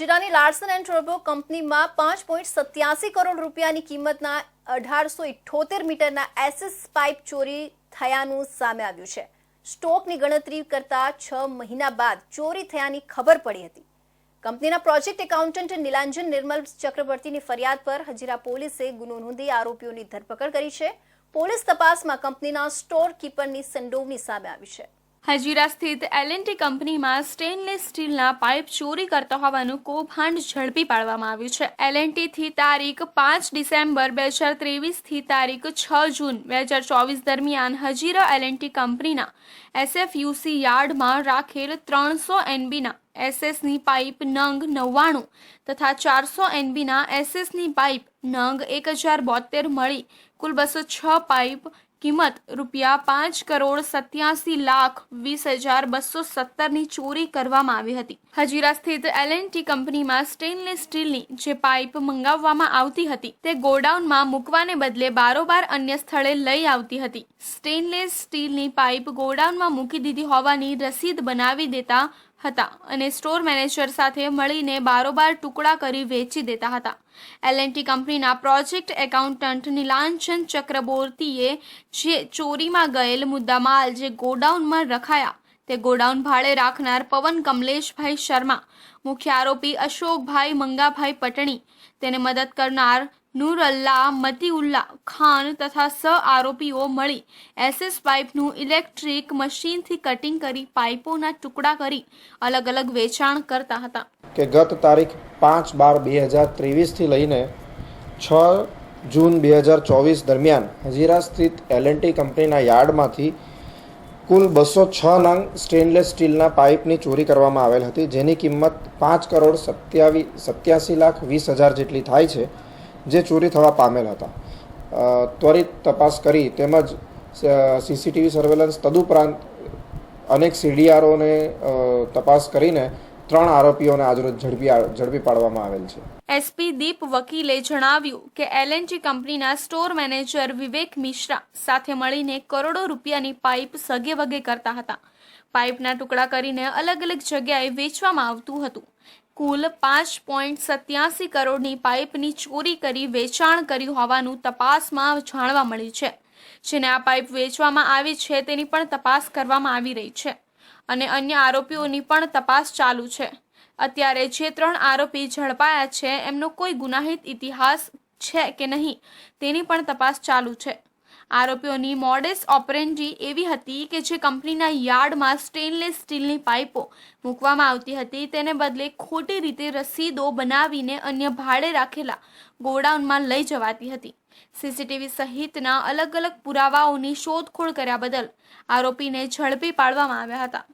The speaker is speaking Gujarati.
જીરાની લાર્સન એન્ડ ટર્બો કંપનીમાં પાંચ પોઈન્ટ સત્યાસી કરોડ રૂપિયાની કિંમતના અઢારસો ઇઠ્ઠોતેર મીટરના એસએસ પાઇપ ચોરી થયાનું સામે આવ્યું છે. સ્ટોકની ગણતરી કરતા છ મહિના બાદ ચોરી થયાની ખબર પડી હતી. કંપનીના પ્રોજેક્ટ એકાઉન્ટન્ટ નીલાંજન નિર્મલ ચક્રવર્તીની ફરિયાદ પર હજીરા પોલીસે ગુનો નોંધી આરોપીઓની ધરપકડ કરી છે. પોલીસ તપાસમાં કંપનીના સ્ટોર કીપરની સંડોવણી સામે આવી છે. હજીરા સ્થિત એલએનટી કંપનીમાં સ્ટેનલેસ સ્ટીલના પાઇપ ચોરી કરતા હોવાનું કૌભાંડ ઝડપી પાડવામાં આવ્યું છે. એલએનટીથી તારીખ પાંચ ડિસેમ્બર બે હજાર ત્રેવીસથી તારીખ છ જૂન બે હજાર ચોવીસ દરમિયાન હજીરા એલએનટી કંપનીના એસએફયુસી યાર્ડમાં રાખેલ ત્રણસો એનબીના એસએસની પાઇપ નંગ નવ્વાણું તથા ચારસો એનબીના એસએસની પાઇપ નંગ એક હજાર બોતેર મળી. કુલ બસો છ પાઇપ કિંમત રૂપિયા પાંચ કરોડ સત્યાસી લાખ વીસ હજાર બસો સત્તરની ચોરી કરવામાં આવી હતી. હજીરા સ્થિત એલએનટી કંપનીમાં સ્ટેનલેસ સ્ટીલની જે પાઇપ મંગાવવામાં આવતી હતી તે ગોડાઉનમાં મૂકવાને બદલે બારોબાર અન્ય સ્થળે લઈ આવતી હતી. સ્ટેનલેસ સ્ટીલની પાઇપ ગોડાઉનમાં મૂકી દીધી હોવાની રસીદ બનાવી દેતા હતા અને સ્ટોર મેનેજર સાથે મળીને બારોબાર ટુકડા કરી વેચી દેતા હતા. એલએનટી કંપનીના પ્રોજેક્ટ એકાઉન્ટન્ટ નીલાંચન ચક્રબોર્તીએ જે ચોરીમાં ગયેલ મુદ્દામાલ જે ગોડાઉનમાં રખાયા, તે ગોડાઉન ભાડે રાખનાર પવન કમલેશભાઈ શર્મા, મુખ્ય આરોપી અશોકભાઈ મંગાભાઈ પટણી, તેને મદદ કરનાર નૂરઅલ્લા મતીઉલ્લા ખાન તથા સ આરોપીઓ મળી. એસએસ પાઇપનું ઇલેક્ટ્રિક મશીનથી કટિંગ કરી પાઇપોના ટુકડા કરી અલગ અલગ વેચાણ કરતા હતા. કે ગત તારીખ પાંચ બાર બે હજાર ત્રેવીસથી લઈને છ જૂન બે હજાર ચોવીસ દરમિયાન હજીરા સ્થિત એલએનટી કંપનીના યાર્ડમાંથી કુલ બસો છ નંગ સ્ટેનલેસ સ્ટીલના પાઇપની ચોરી કરવામાં આવેલ હતી, જેની કિંમત પાંચ કરોડ સત્યાવી સત્યાસી લાખ વીસ હજાર જેટલી થાય છે. જે ચોરી થવા પામેલ હતા. ત્વરિત તપાસ કરી તેમજ સીસીટીવી સર્વેલન્સ તદુપરાંત અનેક સીડીઆરઓને તપાસ કરીને ત્રણ આરોપીઓને આજરોજ ઝડપી ઝડપી પાડવામાં આવેલ છે. એસપી દીપ વકીલે જણાવ્યું કે એલએનજી કંપનીના સ્ટોર મેનેજર વિવેક મિશ્રા સાથે મળીને કરોડો રૂપિયાની પાઇપ સગે વગે કરતા હતા. પાઇપના ટુકડા કરીને અલગ અલગ જગ્યાએ વેચવામાં આવતું હતું. કુલ પાંચ પોઈન્ટ સત્યાસી કરોડની પાઇપની ચોરી કરી વેચાણ કર્યું હોવાનું તપાસમાં જાણવા મળ્યું છે. જેને આ પાઇપ વેચવામાં આવી છે તેની પણ તપાસ કરવામાં આવી રહી છે અને અન્ય આરોપીઓની પણ તપાસ ચાલુ છે. અત્યારે જે ત્રણ આરોપી ઝડપાયા છે, એમનો કોઈ ગુનાહિત ઇતિહાસ છે કે નહીં તેની પણ તપાસ ચાલુ છે. આરોપીઓની મોડેસ ઓપરેન્ડી એવી હતી કે જે કંપનીના યાર્ડમાં સ્ટેનલેસ સ્ટીલની પાઇપો મૂકવામાં આવતી હતી. તેને બદલે ખોટી રીતે રસીદો બનાવીને અન્ય ભાડે રાખેલા ગોડાઉનમાં લઈ જવાતી હતી. સીસીટીવી સહિતના અલગ અલગ પુરાવાઓની શોધખોળ કર્યા બદલ આરોપીને ઝડપી પાડવામાં આવ્યા હતા.